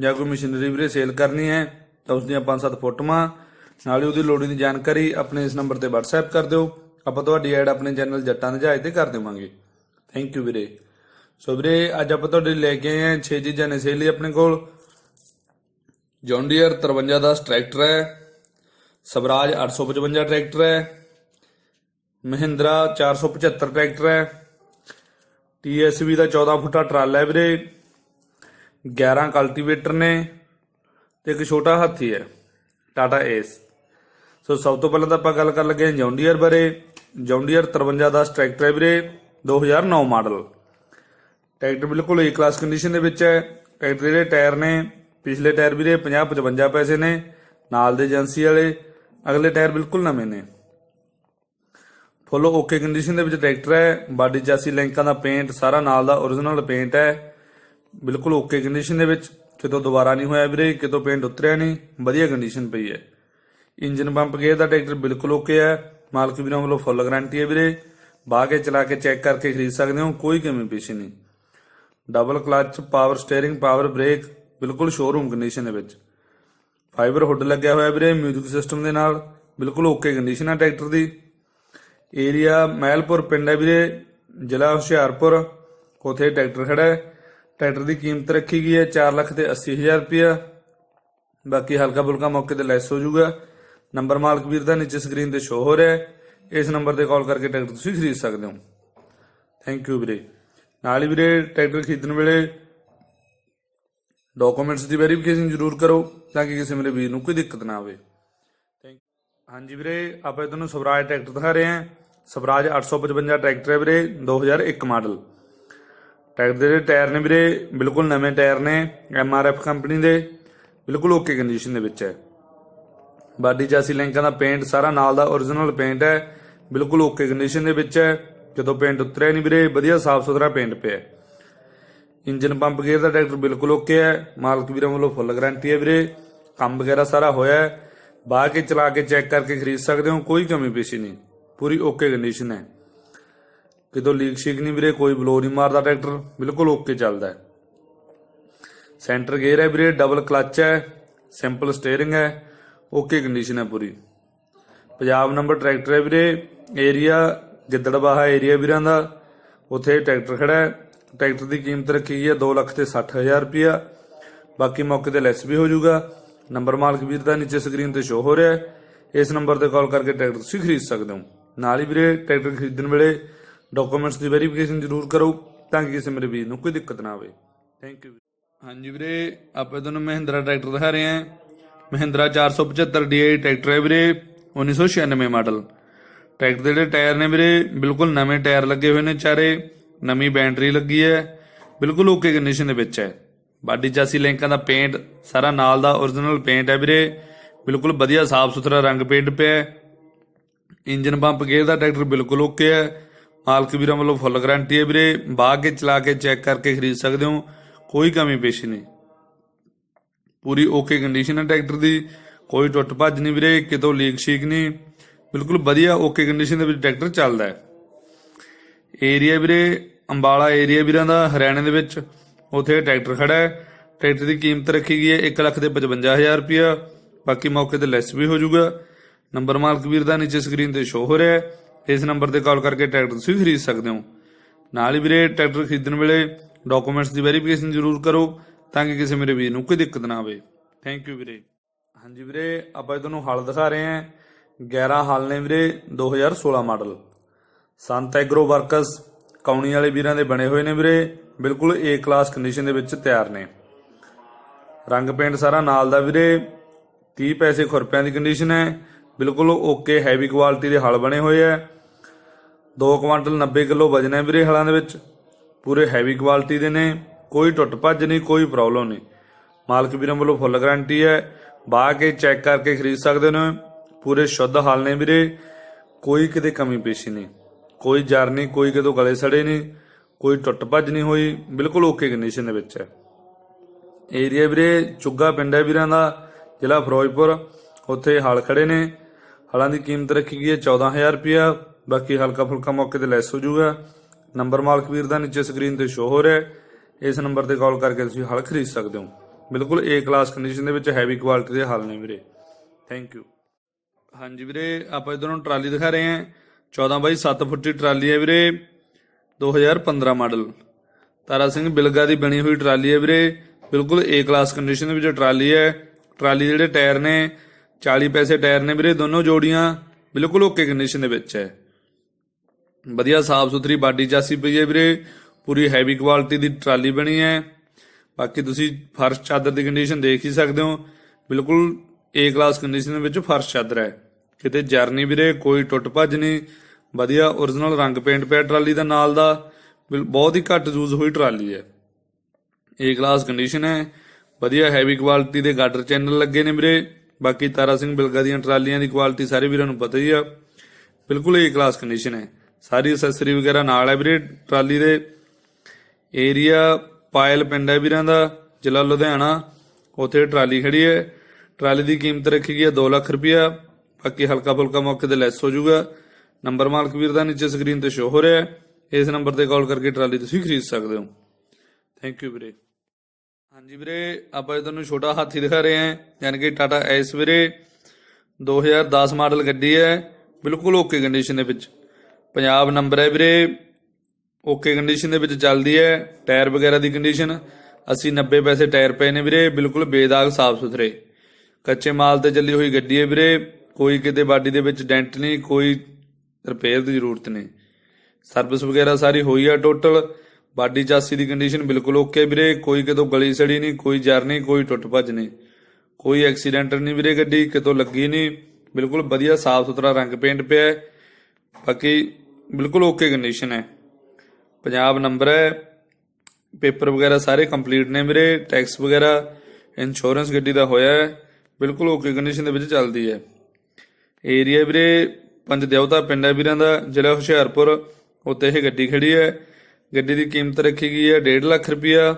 ਜਾਂ ਕੋਈ ਮਸ਼ੀਨਰੀ ਵੀਰੇ ਸੇਲ ਕਰਨੀ ਹੈ, ਤਾਂ ਉਸ ਦੀਆਂ ਪੰਜ ਸੱਤ ਫੋਟੋਆਂ। ਨਾਲ ਹੀ ਉਹਦੀ ਲੋੜੀਂਦੀ ਜਾਣਕਾਰੀ ਆਪਣੇ ਇਸ ਨੰਬਰ ਤੇ WhatsApp ਕਰ ਦਿਓ। ਆਪਾਂ ਤੁਹਾਡੀ ਐਡ ਆਪਣੇ ਚੈਨਲ ਜੱਟਾਂ ਦੇ ਜਹਾਜ਼ ਤੇ ਕਰ ਦੇਵਾਂਗੇ। ਥੈਂਕ ਯੂ ਵੀਰੇ। ਸੋ ਵੀਰੇ, ਅੱਜ ਆਪਾਂ ਤੁਹਾਡੇ ਲਈ ਲੈ ਕੇ ਆਏ ਹਾਂ 6 ਚੀਜ਼ਾਂ ਨੇ ਸੇਲ ਲਈ ਆਪਣੇ ਕੋਲ। ਜੌਨ ਡੀਅਰ 53 ਦਾ ਟਰੈਕਟਰ ਹੈ। ਸਵਰਾਜ 855 ਟਰੈਕਟਰ ਹੈ। ਮਹਿੰਦਰਾ 475 ਟਰੈਕਟਰ ਹੈ। TSV ਦਾ 14 ਫੁੱਟਾ ਟਰਾਲਾ ਹੈ ਵੀਰੇ। 11 ਕਲਟੀਵੇਟਰ ਨੇ ਤੇ ਇੱਕ ਛੋਟਾ ਹਾਥੀ ਹੈ ਟਾਟਾ ਏਸ ਸੋ ਸਭ ਤੋਂ ਪਹਿਲਾਂ ਤਾਂ ਆਪਾਂ ਗੱਲ ਕਰ ਲੱਗੇ ਹਾਂ ਜੌਂਡੀਅਰ ਬਾਰੇ। ਜੌਂਡੀਅਰ 53 ਦਾ ਟਰੈਕਟਰ ਹੈ ਵੀਰੇ 2009 ਮਾਡਲ। ਟਰੈਕਟਰ ਬਿਲਕੁਲ ਏ ਕਲਾਸ ਕੰਡੀਸ਼ਨ ਦੇ ਵਿੱਚ ਹੈ। ਟਰੈਕਟਰ ਦੇ ਟਾਇਰ ਨੇ, ਪਿਛਲੇ ਟਾਇਰ ਵੀਰੇ 50 55 ਪੈਸੇ ਨੇ। ਨਾਲ ਦੇ ਏਜੰਸੀ ਵਾਲੇ, ਅਗਲੇ ਟਾਇਰ ਬਿਲਕੁਲ ਨਵੇਂ ਨੇ। ਫੁੱਲ ਓਕੇ ਕੰਡੀਸ਼ਨ ਦੇ ਵਿੱਚ ਟਰੈਕਟਰ ਹੈ। ਬਾਡੀ ਚਾਸੀ ਲੈਂਕਾਂ ਦਾ ਪੇਂਟ ਸਾਰਾ ਨਾਲ ਦਾ origignal ਪੇਂਟ ਹੈ। ਬਿਲਕੁਲ ਓਕੇ ਕੰਡੀਸ਼ਨ ਦੇ ਵਿੱਚ। ਕਿਤੋਂ ਦੁਬਾਰਾ ਨਹੀਂ ਹੋਇਆ ਵੀਰੇ, ਕਿਤੋਂ ਪੇਂਟ ਉਤਰਿਆ ਨਹੀਂ। ਵਧੀਆ ਕੰਡੀਸ਼ਨ ਪਈ ਹੈ। ਇੰਜਨ ਪੰਪ ਗੇਅਰ ਦਾ ਟਰੈਕਟਰ ਬਿਲਕੁਲ ਓਕੇ ਹੈ। ਮਾਲਕ ਵੀਰਾਂ ਵੱਲੋਂ ਫੁੱਲ ਗਾਰੰਟੀ ਹੈ ਵੀਰੇ। ਬਾਹ ਕੇ ਚਲਾ ਕੇ ਚੈੱਕ ਕਰਕੇ ਖਰੀਦ ਸਕਦੇ ਹੋ, ਕੋਈ ਕਮੀ ਪੇਸ਼ੀ ਨਹੀਂ। Double clutch power steering power brake ਬਿਲਕੁਲ ਸ਼ੋਰੂਮ ਕੰਡੀਸ਼ਨ ਦੇ ਵਿੱਚ। ਫਾਈਬਰ ਹੁੱਡ ਲੱਗਿਆ ਹੋਇਆ ਵੀਰੇ ਮਿਊਜ਼ਿਕ ਸਿਸਟਮ ਦੇ ਨਾਲ। ਬਿਲਕੁਲ ਓਕੇ ਕੰਡੀਸ਼ਨ ਹੈ ਟਰੈਕਟਰ ਦੀ। ਏਰੀਆ ਮਹਿਲਪੁਰ ਪਿੰਡ ਹੈ ਵੀਰੇ, ਜ਼ਿਲ੍ਹਾ ਹੁਸ਼ਿਆਰਪੁਰ। ਉਥੇ ਟਰੈਕਟਰ ਖੜਾ ਹੈ। ਟਰੈਕਟਰ ਦੀ ਕੀਮਤ ਰੱਖੀ ਗਈ ਹੈ 4 ਲੱਖ ਤੇ 80 ਹਜ਼ਾਰ ਰੁਪਇਆ। ਬਾਕੀ ਹਲਕਾ ਫੁਲਕਾ ਮੌਕੇ ਤੇ ਲੈਸ ਹੋ ਜਾਊਗਾ। ਨੰਬਰ ਮਾਲਕ ਵੀਰ ਦਾ ਨੀਚੇ ਸਕਰੀਨ ਤੇ ਸ਼ੋ ਹੋ ਰਿਹਾ ਹੈ। ਇਸ ਨੰਬਰ ਤੇ ਕਾਲ ਕਰਕੇ ਟਰੈਕਟਰ ਤੁਸੀਂ ਖਰੀਦ ਸਕਦੇ ਹੋ। ਥੈਂਕ ਯੂ ਵੀਰੇ। ਨਾਲ ਹੀ ਵੀਰੇ ਟਰੈਕਟਰ ਖਰੀਦਣ ਵੇਲੇ ਡਾਕੂਮੈਂਟਸ ਦੀ ਵੈਰੀਫਿਕੇਸ਼ਨ ਜ਼ਰੂਰ ਕਰੋ ਤਾਂ ਕਿ ਕਿਸੇ ਮੇਰੇ ਵੀਰ ਨੂੰ ਕੋਈ ਦਿੱਕਤ ਨਾ ਆਵੇ। ਥੈਂਕ ਹਾਂਜੀ ਵੀਰੇ, ਆਪਾਂ ਤੁਹਾਨੂੰ ਸਵਰਾਜ ਟਰੈਕਟਰ ਦਿਖਾ ਰਹੇ ਹਾਂ। ਸਵਰਾਜ 855 ਟਰੈਕਟਰ ਹੈ ਵੀਰੇ 2001 ਮਾਡਲ। ਟਰੈਕਟਰ ਦੇ ਜਿਹੜੇ ਟਾਇਰ ਨੇ ਵੀਰੇ, ਬਿਲਕੁਲ ਨਵੇਂ ਟਾਇਰ ਨੇ ਐੱਮ ਆਰ ਐਫ ਕੰਪਨੀ ਦੇ, ਬਿਲਕੁਲ ਓਕੇ ਕੰਡੀਸ਼ਨ ਦੇ ਵਿੱਚ ਹੈ। ਬਾਡੀ ਚਾਸੀ ਲਿੰਕਾਂ ਦਾ ਪੇਂਟ ਸਾਰਾ ਨਾਲ ਦਾ origignal ਪੇਂਟ ਹੈ, ਬਿਲਕੁਲ ਓਕੇ ਕੰਡੀਸ਼ਨ ਦੇ ਵਿੱਚ ਹੈ। ਜਦੋਂ ਪੇਂਟ ਉਤਰਿਆ ਨਹੀਂ ਵੀਰੇ, ਵਧੀਆ ਸਾਫ਼ ਸੁਥਰਾ ਪੇਂਟ ਪਿਆ ਇੰਜਨ ਪੰਪ ਗੇਅਰ ਦਾ ਟਰੈਕਟਰ ਬਿਲਕੁਲ ਓਕੇ ਹੈ, ਮਾਲਕ ਵੀਰਾਂ ਵੱਲੋਂ ਫੁੱਲ ਗਾਰੰਟੀ ਹੈ ਵੀਰੇ। ਕੰਮ ਵਗੈਰਾ ਸਾਰਾ ਹੋਇਆ ਹੈ। ਬਾਹ ਕੇ ਚਲਾ ਕੇ ਚੈੱਕ ਕਰਕੇ ਖਰੀਦ ਸਕਦੇ ਹੋ, ਕੋਈ ਕਮੀ ਪੇਸ਼ੀ ਨਹੀਂ, ਪੂਰੀ ਓਕੇ ਕੰਡੀਸ਼ਨ ਹੈ। ਕਿਤੋਂ ਲੀਕ ਸ਼ੀਕ ਨਹੀਂ ਵੀਰੇ, ਕੋਈ ਬਲੋ ਨਹੀਂ ਮਾਰਦਾ ਟਰੈਕਟਰ, ਬਿਲਕੁਲ ਓਕੇ ਚੱਲਦਾ ਹੈ। ਸੈਂਟਰ ਗੇਅਰ ਹੈ ਵੀਰੇ ਡਬਲ ਕਲਚ ਹੈ ਸਿੰਪਲ ਸਟੀਅਰਿੰਗ ਹੈ ਓਕੇ ਕੰਡੀਸ਼ਨ ਹੈ ਪੂਰੀ। ਪੰਜਾਬ ਨੰਬਰ ਟਰੈਕਟਰ ਹੈ ਵੀਰੇ ਏਰੀਆ ਗਿੱਦੜਬਾਹਾ ਏਰੀਆ ਵੀਰਾਂ ਦਾ, ਉੱਥੇ ਟਰੈਕਟਰ ਖੜਾ ਹੈ। ਟਰੈਕਟਰ ਦੀ ਕੀਮਤ ਰੱਖੀ ਗਈ ਹੈ 2 ਲੱਖ ਤੇ 60000 ਰੁਪਇਆ। ਬਾਕੀ ਮੌਕੇ ਤੇ ਲੈਸ ਵੀ ਹੋ ਜਾਊਗਾ। ਨੰਬਰ ਮਾਲਕ ਵੀਰ ਦਾ ਨੀਚੇ ਸਕਰੀਨ ਤੇ ਸ਼ੋ ਹੋ ਰਿਹਾ ਹੈ। ਇਸ ਨੰਬਰ ਤੇ ਕਾਲ ਕਰਕੇ ਟਰੈਕਟਰ ਤੁਸੀਂ ਖਰੀਦ ਸਕਦੇ ਹੋ। ਨਾਲ ਹੀ ਵੀਰੇ ਟਰੈਕਟਰ ਖਰੀਦਣ ਵੇਲੇ ਡਾਕੂਮੈਂਟਸ ਦੀ ਵੈਰੀਫਿਕੇਸ਼ਨ ਜ਼ਰੂਰ ਕਰੋ ਤਾਂ ਕਿ ਕਿਸੇ ਮੇਰੇ ਵੀਰ ਨੂੰ ਕੋਈ ਦਿੱਕਤ ਨਾ ਆਵੇ। ਥੈਂਕ ਯੂ ਹਾਂਜੀ ਵੀਰੇ, ਆਪਾਂ ਤੁਹਾਨੂੰ ਮਹਿੰਦਰਾ ਟਰੈਕਟਰ ਦਿਖਾ ਰਹੇ ਹਾਂ। ਮਹਿੰਦਰਾ 475 DI ਟਰੈਕਟਰ ਹੈ ਵੀਰੇ 1996 ਮਾਡਲ। ਟਰੈਕਟਰ ਦੇ ਜਿਹੜੇ ਟਾਇਰ ਨੇ ਵੀਰੇ, ਬਿਲਕੁਲ ਨਵੇਂ ਟਾਇਰ ਲੱਗੇ ਹੋਏ ਨੇ ਚਾਰੇ, ਨਵੀਂ ਬੈਟਰੀ ਲੱਗੀ ਹੈ, ਬਿਲਕੁਲ ਓਕੇ ਕੰਡੀਸ਼ਨ ਦੇ ਵਿੱਚ ਹੈ। ਬਾਡੀ ਚਾਸੀ ਲਿੰਕਾਂ ਦਾ ਪੇਂਟ ਸਾਰਾ ਨਾਲ ਦਾ origignal ਪੇਂਟ ਹੈ ਵੀਰੇ, ਬਿਲਕੁਲ ਵਧੀਆ ਸਾਫ਼ ਸੁਥਰਾ ਰੰਗ ਪੇਂਟ ਪਿਆ ਇੰਜਨ ਪੰਪ ਗੇਅਰ ਦਾ ਟਰੈਕਟਰ ਬਿਲਕੁਲ ਓਕੇ ਹੈ। ਮਾਲਕ ਵੀਰਾਂ ਵੱਲੋਂ ਫੁੱਲ ਗਾਰੰਟੀ ਹੈ ਵੀਰੇ। ਬਾਹ ਕੇ ਚਲਾ ਕੇ ਚੈੱਕ ਕਰਕੇ ਖਰੀਦ ਸਕਦੇ ਹੋ। ਕੋਈ ਕਮੀ ਪੇਸ਼ੀ ਨਹੀਂ। ਪੂਰੀ ਓਕੇ ਕੰਡੀਸ਼ਨ ਹੈ ਟਰੈਕਟਰ ਦੀ। ਕੋਈ ਟੁੱਟ ਭੱਜ ਨਹੀਂ ਵੀਰੇ। ਕਿਤੋਂ ਲੀਕ ਸ਼ੀਕ ਨਹੀਂ। ਬਿਲਕੁਲ ਵਧੀਆ ਓਕੇ ਕੰਡੀਸ਼ਨ ਦੇ ਵਿੱਚ ਟਰੈਕਟਰ ਚੱਲਦਾ ਹੈ। ਏਰੀਆ ਵੀਰੇ, ਅੰਬਾਲਾ ਏਰੀਆ ਵੀਰਾਂ ਦਾ, ਹਰਿਆਣੇ ਦੇ ਵਿੱਚ। ਉਥੇ ਟਰੈਕਟਰ ਖੜਾ ਹੈ। ਟਰੈਕਟਰ ਦੀ ਕੀਮਤ ਰੱਖੀ ਗਈ ਹੈ 1 ਲੱਖ ਤੇ 55000 ਰੁਪਇਆ। ਬਾਕੀ ਮੌਕੇ ਤੇ ਲੈਸ ਵੀ ਹੋ ਜਾਊਗਾ। ਨੰਬਰ ਮਾਲਕ ਵੀਰ ਦਾ ਨੀਚੇ ਸਕਰੀਨ ਤੇ ਸ਼ੋ ਹੋ ਰਿਹਾ ਹੈ। ਇਸ ਨੰਬਰ ਤੇ ਕਾਲ ਕਰਕੇ ਟਰੈਕਟਰ ਤੁਸੀਂ ਖਰੀਦ ਸਕਦੇ ਹੋ। ਨਾਲ ਹੀ ਵੀਰੇ, ਟਰੈਕਟਰ ਖਰੀਦਣ ਵੇਲੇ ਡਾਕੂਮੈਂਟਸ ਦੀ ਵੈਰੀਫਿਕੇਸ਼ਨ ਜ਼ਰੂਰ ਕਰੋ ਤਾਂ ਕਿ ਕਿਸੇ ਮੇਰੇ ਵੀਰ ਨੂੰ ਕੋਈ ਦਿੱਕਤ ਨਾ ਆਵੇ। ਥੈਂਕ ਯੂ ਵੀਰੇ। ਹਾਂਜੀ ਵੀਰੇ, ਆਪਾਂ ਤੁਹਾਨੂੰ ਹਲ ਦਿਖਾ ਰਹੇ ਹਾਂ। 11 ਹਲ ਨੇ ਵੀਰੇ 2016 ਮਾਡਲ। ਸੰਤ ਐਗਰੋ ਵਰਕਸ ਕੌਣੀ ਵਾਲੇ ਵੀਰਾਂ ਦੇ ਬਣੇ ਹੋਏ ਨੇ ਵੀਰੇ। ਬਿਲਕੁਲ ਏ ਕਲਾਸ ਕੰਡੀਸ਼ਨ ਦੇ ਵਿੱਚ ਤਿਆਰ ਨੇ। ਰੰਗ ਪੇਂਟ ਸਾਰਾ ਨਾਲ ਦਾ ਵੀਰੇ। 30 ਪੈਸੇ ਖੁਰਪਿਆਂ ਦੀ ਕੰਡੀਸ਼ਨ ਹੈ। ਬਿਲਕੁਲ ਓਕੇ ਹੈਵੀ ਕੁਆਲਿਟੀ ਦੇ ਹਲ ਬਣੇ ਹੋਏ ਆ 2 ਕੁਆਂਟਲ 90 ਕਿਲੋ ਵਜਨ ਹੈ ਵੀਰੇ ਹਲਾਂ ਦੇ ਵਿੱਚ। ਪੂਰੇ ਹੈਵੀ ਕੁਆਲਿਟੀ ਦੇ ਨੇ। ਕੋਈ ਟੁੱਟ ਭੱਜ ਨਹੀਂ, ਕੋਈ ਪ੍ਰੋਬਲਮ ਨਹੀਂ। ਮਾਲਕ ਵੀਰਾਂ ਵੱਲੋਂ ਫੁੱਲ ਗਾਰੰਟੀ ਹੈ। ਬਾਹ ਕੇ ਚੈੱਕ ਕਰਕੇ ਖਰੀਦ ਸਕਦੇ ਨੇ। ਪੂਰੇ ਸ਼ੁੱਧ ਹਾਲ ਨੇ ਵੀਰੇ। ਕੋਈ ਕਿਤੇ ਕਮੀ ਪੇਸ਼ੀ ਨਹੀਂ। ਕੋਈ ਜਰ ਨਹੀਂ, ਕੋਈ ਕਿਤੋਂ ਗਲੇ ਸੜੇ ਨਹੀਂ। ਕੋਈ ਟੁੱਟ ਭੱਜ ਨਹੀਂ ਹੋਈ। ਬਿਲਕੁਲ ਓਕੇ ਕੰਡੀਸ਼ਨ ਦੇ ਵਿੱਚ ਹੈ। ਏਰੀਆ ਵੀਰੇ, ਚੁੱਗਾ ਪਿੰਡ ਹੈ ਵੀਰਾਂ ਦਾ, ਜ਼ਿਲ੍ਹਾ ਫਿਰੋਜ਼ਪੁਰ। ਉੱਥੇ ਹਲ ਖੜੇ ਨੇ। ਹਲਾਂ ਦੀ ਕੀਮਤ ਰੱਖੀ ਗਈ ਹੈ 14000 ਰੁਪਇਆ। ਬਾਕੀ ਹਲਕਾ ਫੁਲਕਾ ਮੌਕੇ ਤੇ ਲੈਸ ਹੋ ਜਾਊਗਾ। ਨੰਬਰ ਮਾਲਕ ਵੀਰ ਦਾ ਨੀਚੇ ਸਕਰੀਨ ਤੇ ਸ਼ੋ ਹੋ ਰਿਹਾ ਹੈ। ਇਸ ਨੰਬਰ ਤੇ ਕਾਲ ਕਰਕੇ ਤੁਸੀਂ ਹਲ ਖਰੀਦ ਸਕਦੇ ਹੋ। ਬਿਲਕੁਲ ਏ ਕਲਾਸ ਕੰਡੀਸ਼ਨ ਦੇ ਵਿੱਚ ਹੈਵੀ ਕੁਆਲਿਟੀ ਦੇ ਹਲ ਨੇ ਵੀਰੇ। ਥੈਂਕ ਯੂ ਹਾਂਜੀ ਵੀਰੇ, ਆਪਾਂ ਇਧਰੋਂ ਟਰਾਲੀ ਦਿਖਾ ਰਹੇ ਹਾਂ। 14 ਬਾਈ 7 ਫੁੱਟ ਦੀ ਟਰਾਲੀ ਹੈ ਵੀਰੇ। 2015 ਮਾਡਲ। ਤਾਰਾ ਸਿੰਘ ਬਿਲਗਾ ਦੀ ਬਣੀ ਹੋਈ ਟਰਾਲੀ ਹੈ ਵੀਰੇ। ਬਿਲਕੁਲ ਏ ਕਲਾਸ ਕੰਡੀਸ਼ਨ ਦੇ ਵਿੱਚ ਟਰਾਲੀ ਹੈ। ਟਰਾਲੀ ਦੇ ਜਿਹੜੇ ਟਾਇਰ ਨੇ 40 ਪੈਸੇ ਟਾਇਰ ਨੇ ਵੀਰੇ, ਦੋਨੋਂ ਜੋੜੀਆਂ ਬਿਲਕੁਲ ਓਕੇ ਕੰਡੀਸ਼ਨ ਦੇ ਵਿੱਚ ਹੈ। ਵਧੀਆ ਸਾਫ਼ ਸੁਥਰੀ ਬਾਡੀ ਚਾਸੀ ਪਈ ਹੈ ਵੀਰੇ। ਪੂਰੀ ਹੈਵੀ ਕੁਆਲਿਟੀ ਦੀ ਟਰਾਲੀ ਬਣੀ ਹੈ। ਬਾਕੀ ਤੁਸੀਂ ਫਰਸ਼ ਚਾਦਰ ਦੀ ਕੰਡੀਸ਼ਨ ਦੇਖ ਹੀ ਸਕਦੇ ਹੋ। ਬਿਲਕੁਲ ਏ ਕਲਾਸ ਕੰਡੀਸ਼ਨ ਵਿੱਚ ਫਰਸ਼ ਚਾਦਰ ਹੈ। ਕਿਤੇ ਜਰ ਜਰਨੀ ਵੀਰੇ, ਕੋਈ ਟੁੱਟ ਭੱਜ ਨਹੀਂ। ਵਧੀਆ origignal ਰੰਗ ਪੇਂਟ ਪਿਆ ਟਰਾਲੀ ਦਾ ਨਾਲ ਦਾ। ਬਿਲ- ਬਹੁਤ ਹੀ ਘੱਟ ਯੂਜ਼ ਹੋਈ ਟਰਾਲੀ ਹੈ। ਏ ਕਲਾਸ ਕੰਡੀਸ਼ਨ ਹੈ। ਵਧੀਆ ਹੈਵੀ ਕੁਆਲਿਟੀ ਦੇ ਗਾਡਰ ਚੈਨਲ ਲੱਗੇ ਨੇ ਵੀਰੇ। ਬਾਕੀ ਤਾਰਾ ਸਿੰਘ ਬਿਲਗਾ ਦੀਆਂ ਟਰਾਲੀਆਂ ਦੀ ਕੁਆਲਿਟੀ ਸਾਰੇ ਵੀਰਾਂ ਨੂੰ ਪਤਾ ਹੀ ਆ। ਬਿਲਕੁਲ ਏ ਕਲਾਸ ਕੰਡੀਸ਼ਨ ਹੈ। ਸਾਰੀ ਅਸੈਸਰੀ ਵਗੈਰਾ ਨਾਲ ਹੈ ਵੀਰੇ, ਟਰਾਲੀ ਦੇ ਏਰੀਆ, ਪਾਇਲ ਪਿੰਡ ਹੈ ਵੀਰਾਂ ਦਾ, ਜ਼ਿਲ੍ਹਾ ਲੁਧਿਆਣਾ, ਉੱਥੇ ਟਰਾਲੀ ਖੜੀ ਹੈ। ਟਰਾਲੀ ਦੀ ਕੀਮਤ ਰੱਖੀ ਗਈ ਹੈ 2 ਲੱਖ ਰੁਪਇਆ, ਬਾਕੀ ਹਲਕਾ ਫੁਲਕਾ ਮੌਕੇ ਤੇ ਲੈਸ ਹੋ ਜਾਊਗਾ। ਨੰਬਰ ਮਾਲਕ ਵੀਰ ਦਾ ਨੀਚੇ ਸਕਰੀਨ ਤੇ ਸ਼ੋ ਹੋ ਰਿਹਾ ਹੈ। ਇਸ ਨੰਬਰ ਤੇ ਕਾਲ ਕਰਕੇ ਟਰਾਲੀ ਤੁਸੀਂ ਖਰੀਦ ਸਕਦੇ ਹੋ। ਥੈਂਕ ਯੂ ਵੀਰੇ। ਹਾਂਜੀ ਵੀਰੇ, ਆਪਾਂ ਤੁਹਾਨੂੰ ਛੋਟਾ ਹਾਥੀ ਦਿਖਾ ਰਹੇ ਹਾਂ, ਯਾਨੀ ਕਿ ਟਾਟਾ ਐਸ ਵੀਰੇ। 2010 ਮਾਡਲ ਗੱਡੀ ਹੈ, ਬਿਲਕੁਲ ਓਕੇ ਕੰਡੀਸ਼ਨ ਦੇ ਵਿੱਚ। ਪੰਜਾਬ ਨੰਬਰ ਹੈ ਵੀਰੇ। ਓਕੇ ਕੰਡੀਸ਼ਨ ਦੇ ਵਿੱਚ ਚੱਲਦੀ ਹੈ। ਟਾਇਰ ਵਗੈਰਾ ਦੀ ਕੰਡੀਸ਼ਨ 80 90 ਪੈਸੇ ਟਾਇਰ ਪਏ ਨੇ ਵੀਰੇ। ਬਿਲਕੁਲ ਬੇਦਾਗ, ਸਾਫ਼ ਸੁਥਰੇ। ਕੱਚੇ ਮਾਲ ਤੇ ਚੱਲੀ ਹੋਈ ਗੱਡੀ ਹੈ ਵੀਰੇ। ਕੋਈ ਕਿਤੇ ਬਾਡੀ ਦੇ ਵਿੱਚ ਡੈਂਟ ਨਹੀਂ, ਕੋਈ ਰਿਪੇਅਰ ਦੀ ਜ਼ਰੂਰਤ ਨਹੀਂ। ਸਰਵਿਸ ਵਗੈਰਾ ਸਾਰੀ ਹੋਈ ਆ ਟੋਟਲ ਬਾਡੀ ਚਾਸੀ ਦੀ ਕੰਡੀਸ਼ਨ ਬਿਲਕੁਲ ਓਕੇ ਵੀਰੇ। ਕੋਈ ਕਿਤੋਂ ਗਲੀ ਸੜੀ ਨਹੀਂ, ਕੋਈ ਜਰ ਨਹੀਂ, ਕੋਈ ਟੁੱਟ ਭੱਜ ਨਹੀਂ। ਕੋਈ ਐਕਸੀਡੈਂਟ ਨਹੀਂ ਵੀਰੇ ਗੱਡੀ, ਕਿਤੋਂ ਲੱਗੀ ਨਹੀਂ। ਬਿਲਕੁਲ ਵਧੀਆ, ਸਾਫ਼ ਸੁਥਰਾ ਰੰਗ ਪੇਂਟ ਪਿਆ ਬਾਕੀ ਬਿਲਕੁਲ ਓਕੇ ਕੰਡੀਸ਼ਨ ਹੈ। ਪੰਜਾਬ ਨੰਬਰ ਹੈ। ਪੇਪਰ ਵਗੈਰਾ ਸਾਰੇ ਕੰਪਲੀਟ ਨੇ ਵੀਰੇ। ਟੈਕਸ ਵਗੈਰਾ ਇੰਸ਼ੋਰੈਂਸ ਗੱਡੀ ਦਾ ਹੋਇਆ ਹੈ। ਬਿਲਕੁਲ ਓਕੇ ਕੰਡੀਸ਼ਨ ਦੇ ਵਿੱਚ ਚੱਲਦੀ ਹੈ। ਏਰੀਆ ਵੀਰੇ, ਪੰਜ ਦੇਵਤਾ ਪਿੰਡ ਹੈ ਵੀਰਾਂ ਦਾ। ਜ਼ਿਲ੍ਹਾ ਹੁਸ਼ਿਆਰਪੁਰ ਉੱਤੇ ਇਹ ਗੱਡੀ ਖੜੀ ਹੈ। ਗੱਡੀ ਦੀ ਕੀਮਤ ਰੱਖੀ ਗਈ ਹੈ 1.5 ਲੱਖ ਰੁਪਇਆ।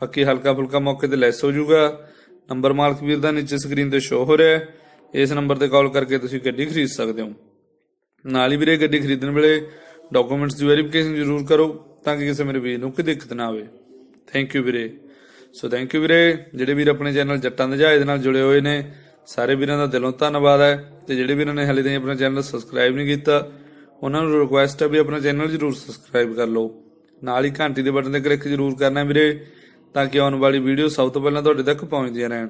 ਬਾਕੀ ਹਲਕਾ ਫੁਲਕਾ ਮੌਕੇ ਤੇ ਲੈਸ ਹੋ ਜਾਊਗਾ। ਨੰਬਰ ਮਾਲਕ ਵੀਰ ਦਾ ਨੀਚੇ ਸਕਰੀਨ ਤੇ ਸ਼ੋ ਹੋ ਰਿਹਾ ਹੈ। ਇਸ ਨੰਬਰ ਤੇ ਕਾਲ ਕਰਕੇ ਤੁਸੀਂ ਗੱਡੀ ਖਰੀਦ ਸਕਦੇ ਹੋ। ਨਾਲ ਹੀ ਵੀਰੇ ਗੱਡੀ ਖਰੀਦਣ ਵੇਲੇ ਡਾਕੂਮੈਂਟਸ ਦੀ ਵੈਰੀਫਿਕੇਸ਼ਨ ਜ਼ਰੂਰ ਕਰੋ ਤਾਂ ਕਿ ਕਿਸੇ ਮੇਰੇ ਵੀਰ ਨੂੰ ਕੋਈ ਦਿੱਕਤ ਨਾ ਆਵੇ। ਥੈਂਕ ਯੂ ਵੀਰੇ। ਸੋ ਥੈਂਕ ਯੂ ਵੀਰੇ। ਜਿਹੜੇ ਵੀਰ ਆਪਣੇ ਚੈਨਲ ਜੱਟਾਂ ਦੇ ਜਹਾਜ਼ ਨਾਲ ਜੁੜੇ ਹੋਏ ਨੇ, ਸਾਰੇ ਵੀਰਾਂ ਦਾ ਦਿਲੋਂ ਧੰਨਵਾਦ ਹੈ। ਤੇ ਜਿਹੜੇ ਵੀਰਾਂ ਨੇ ਹਾਲੇ ਤਾਈਂ ਆਪਣਾ ਚੈਨਲ ਸਬਸਕ੍ਰਾਈਬ ਨਹੀਂ ਕੀਤਾ, ਉਹਨਾਂ ਨੂੰ ਰਿਕੁਐਸਟ ਹੈ ਵੀ ਆਪਣਾ ਚੈਨਲ ਜ਼ਰੂਰ ਸਬਸਕ੍ਰਾਈਬ ਕਰ ਲਓ। ਨਾਲ ਹੀ ਘੰਟੀ ਦੇ ਬਟਨ ਤੇ ਕਲਿੱਕ ਜ਼ਰੂਰ ਕਰਨਾ ਵੀਰੇ, ਤਾਂ ਕਿ ਆਉਣ ਵਾਲੀ ਵੀਡੀਓ ਸਭ ਤੋਂ ਪਹਿਲਾਂ ਤੁਹਾਡੇ ਤੱਕ ਪਹੁੰਚਦੀਆਂ ਰਹਿਣ।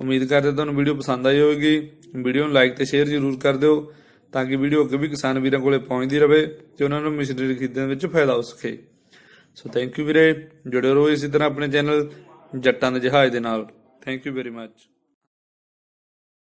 ਉਮੀਦ ਕਰਦੇ ਤੁਹਾਨੂੰ ਵੀਡੀਓ ਪਸੰਦ ਆਈ ਹੋਵੇਗੀ। ਵੀਡੀਓ ਨੂੰ ਲਾਈਕ ਤੇ ਸ਼ੇਅਰ ਜ਼ਰੂਰ ਕਰ ਦਿਓ। ਤਾਂ ਕਿ ਵੀਡੀਓ ਅੱਗੇ ਵੀ ਕਿਸਾਨ ਵੀਰਾਂ ਕੋਲੇ ਪਹੁੰਚਦੀ ਰਹੇ ਤੇ ਉਹਨਾਂ ਨੂੰ ਮਸ਼ੀਨਰੀ ਖਰੀਦਣ ਵਿੱਚ ਫਾਇਦਾ ਹੋ ਸਕੇ। ਸੋ ਥੈਂਕ ਯੂ ਵੀਰੇ। ਜੁੜੇ ਰਹੋ ਇਸੇ ਤਰ੍ਹਾਂ ਆਪਣੇ ਚੈਨਲ ਜੱਟਾਂ ਦੇ ਜਹਾਜ਼ ਦੇ ਨਾਲ। Thank you very much